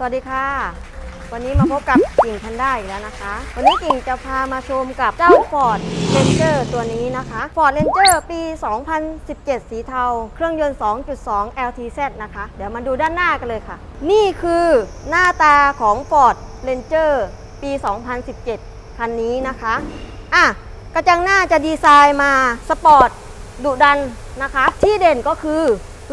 สวัสดีค่ะ วันนี้มาพบกับกิ่งพันด้าอีกแล้วนะคะ วันนี้กิ่งจะพามาชมกับเจ้า Ford Ranger ตัวนี้นะคะ Ford Ranger ปี 2017 สีเทา เครื่องยนต์ 2.2 LTZ นะคะ เดี๋ยวมาดูด้านหน้ากันเลยค่ะ นี่คือหน้าตาของ Ford Ranger ปี 2017 คันนี้นะคะ อะ กระจังหน้าจะดีไซน์มาสปอร์ตดุดันนะคะ ที่เด่นก็คือ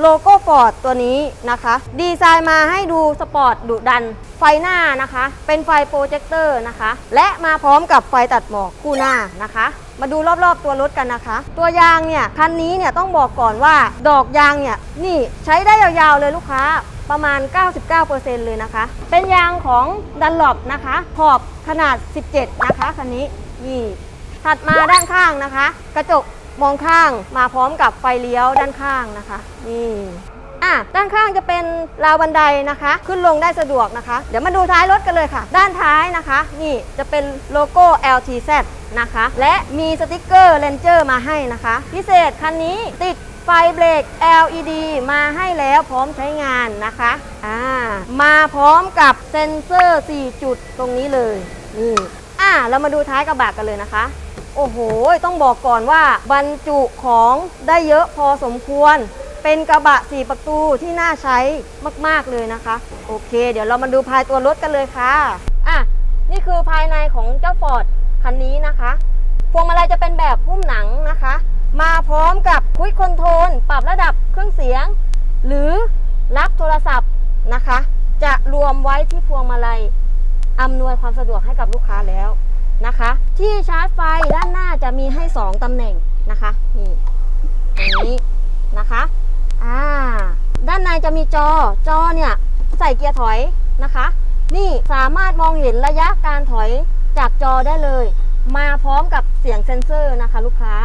โลโก้ฟอร์ดตัวนี้นะคะ ดีไซน์มาให้ดูสปอร์ตดุดัน ไฟหน้านะคะ เป็นไฟโปรเจคเตอร์นะคะ และมาพร้อมกับไฟตัดหมอกคู่หน้านะคะ มาดูรอบๆตัวรถกันนะคะ ตัวยางเนี่ยคันนี้เนี่ยต้องบอกก่อนว่าดอกยางเนี่ยนี่ใช้ได้ยาวๆเลยลูกค้าประมาณ 99%เลยนะคะ เป็นยางของดันหลบนะคะ ขอบขนาด 17 นะคะคันนี้นี่ถัดมาด้านข้างนะคะ กระจก มองข้างมาพร้อมกับไฟเลี้ยวด้านข้างนะคะนี่อะด้านข้างจะเป็นราวบันไดนะคะ ขึ้นลงได้สะดวกนะคะ เดี๋ยวมาดูท้ายรถกันเลยค่ะ ด้านท้ายนะคะ นี่จะเป็นโลโก้ LTZ นะคะ และมีสติกเกอร์ Ranger มาให้นะคะ พิเศษคันนี้ติดไฟเบรก LED มาให้แล้วพร้อมใช้งานนะคะอ่ามาพร้อมกับเซ็นเซอร์ 4 จุดตรงนี้เลยนี่อะเรามาดูท้ายกระบะกันเลยนะคะ โอ้โห ต้องบอกก่อนว่าบรรจุของได้เยอะพอสมควร เป็นกระบะ4ประตูที่น่าใช้มาก ๆ เลยนะคะ โอเค เดี๋ยวเรามาดูภายตัวรถกันเลยค่ะ อะ นี่คือภายในของเจ้าฟอร์ดคันนี้นะคะ พวงมาลัยจะเป็นแบบหุ้มหนังนะคะ มาพร้อมกับคุยคอนโทรลปรับระดับเครื่องเสียง หรือรับโทรศัพท์นะคะ จะรวมไว้ที่พวงมาลัยอำนวยความสะดวกให้กับลูกค้าแล้ว นะคะ ที่ชาร์จไฟด้านหน้าจะมีให้ 2 ตำแหน่งนะคะนี่ตรงนี้นะคะอ่าด้านในจะมีจอจอเนี่ยใส่เกียร์ถอยนะคะ นี่สามารถมองเห็นระยะการถอยจากจอได้เลย มาพร้อมกับเสียงเซ็นเซอร์นะคะลูกค้า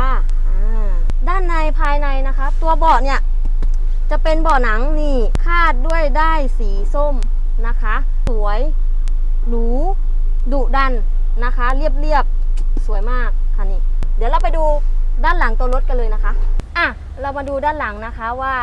อ่าด้านในภายในนะคะ ตัวเบาะเนี่ยจะเป็นเบาะหนังนี่คาดด้วยได้สีส้มนะคะ สวยหรูดุดัน นะคะ เรียบๆสวยมากค่ะนี่เดี๋ยวเราไปดูด้านหลังตัวรถกันเลยนะคะอะเรามาดูด้านหลังนะคะว่า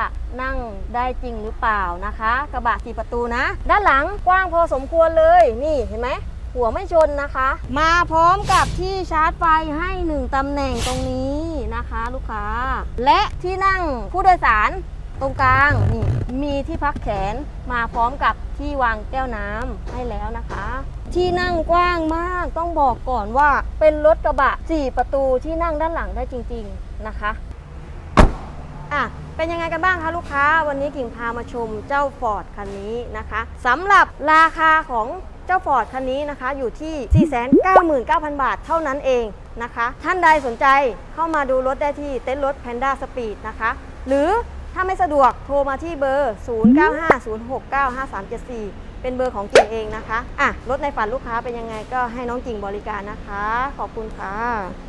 นั่งได้จริงหรือเปล่านะคะ กระบะสี่ประตูนะ ด้านหลังกว้างพอสมควรเลยนี่เห็นไหมหัวไม่ชนนะคะ มาพร้อมกับที่ชาร์จไฟให้หนึ่งตำแหน่งตรงนี้นะคะ ลูกค้า และที่นั่งผู้โดยสารตรงกลางนี่มีที่พักแขนมาพร้อมกับที่วางแก้วน้ำให้แล้วนะคะ ที่นั่งกว้างมากต้องบอกก่อนว่าเป็นรถกระบะ 4 ประตูที่นั่งด้านหลังได้จริง ๆนะคะอะเป็นยังไงกันบ้างคะลูกค้า วันนี้กิ่งพามาชมเจ้า Ford คันนี้นะคะสำหรับราคาของเจ้า Ford คันนี้นะคะอยู่ที่ 499,000 บาทเท่านั้นเองนะคะ ท่านใดสนใจเข้ามาดูรถได้ที่เต็นท์รถ Panda Speed นะคะ หรือถ้าไม่สะดวกโทรมาที่เบอร์ 0950695374 เป็นเบอร์ของกิ่งเองนะคะอะรถในฝันลูกค้าเป็นยังไงก็ให้น้องกิ่งบริการนะคะ ขอบคุณค่ะ